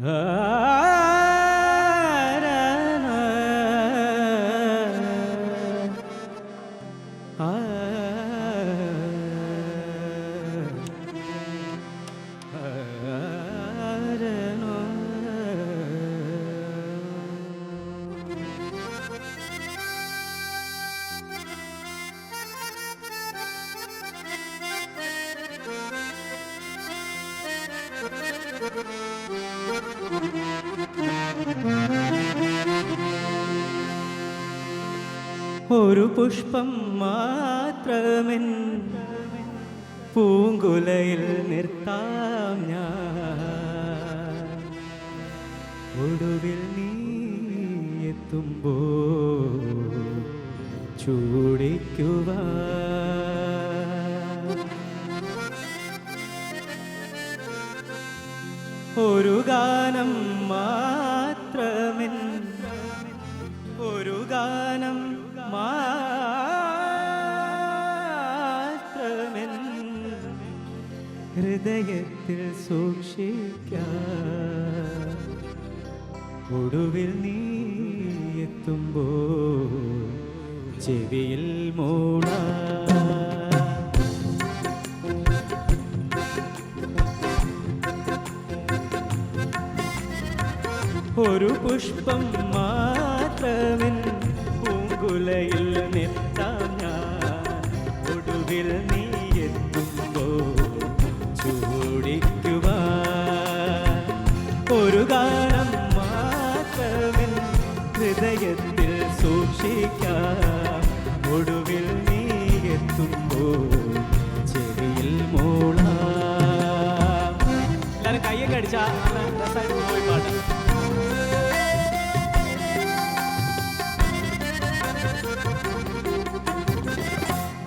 Ah. ഒരു പുഷ്പം മാത്രമെൻ പൂങ്കുലയിൽ നിർത്താം ഞാൻ. ഒടുവിൽ നീ എത്തുമ്പോ ചൂടിക്കുവാൻ ഒരു ഗാനം മാത്രമെൻ. ഒരു ഗാനം മാത്രമെൻ. ഹൃദയത്തിൽ സൂക്ഷിക്കാൻ ഒടുവിൽ നീ എത്തുമ്പോൾ ചെവിയിൽ മൂടാ. ഒരു പുഷ്പം മാത്രമെൻ പൂങ്കുലയിൽ നിർത്താം ഞാൻ. ഒടുവിൽ നീ എത്തുമ്പോ ചൂടിക്കുക ഒരു ഗാനം മാത്രമെൻ ഹൃദയത്തിൽ സൂക്ഷിക്കാം. ഒടുവിൽ നീ എത്തുമ്പോ ചെവിയിൽ മൂളാം. എല്ലാവരും കയ്യൊക്കെ അടിച്ചാ.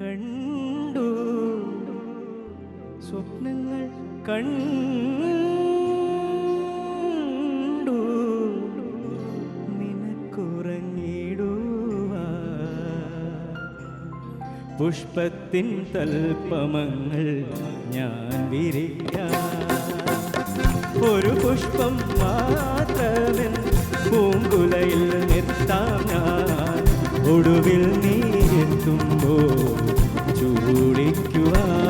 കണ്ടു. സ്വപ്നങ്ങൾ കണ്ടു. നിനക്കുറങ്ങിടുവ പുഷ്പത്തിൻ തൽപ്പമങ്ങൾ ഞാൻ വിരിക്കാം ഒരു പുഷ്പം മാത്രമെൻ പൂങ്കുലയിൽ നിർത്താം ഞാൻ. ഒടുവിൽ നീ എത്തുമ്പോ ചൂടിക്കുവാൻ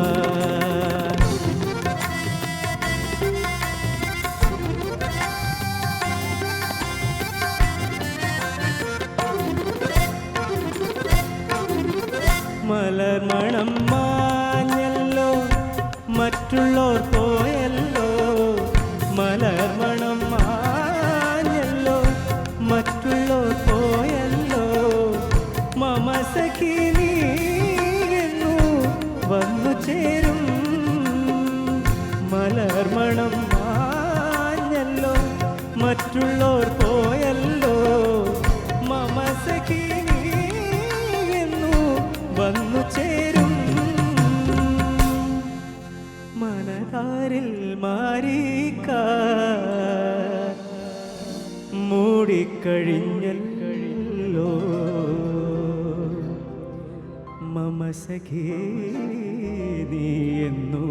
മലർമണം മറ്റുള്ളോർ പോയല്ലോ. മമ എന്നു വന്നു ചേരും. മനതാരിൽ മാറിക്ക. മൂടിക്കഴിഞ്ഞല്ലോ. മമസഖി നീ എന്നു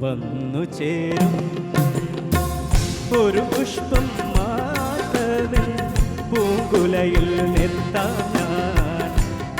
വന്നു ചേരും.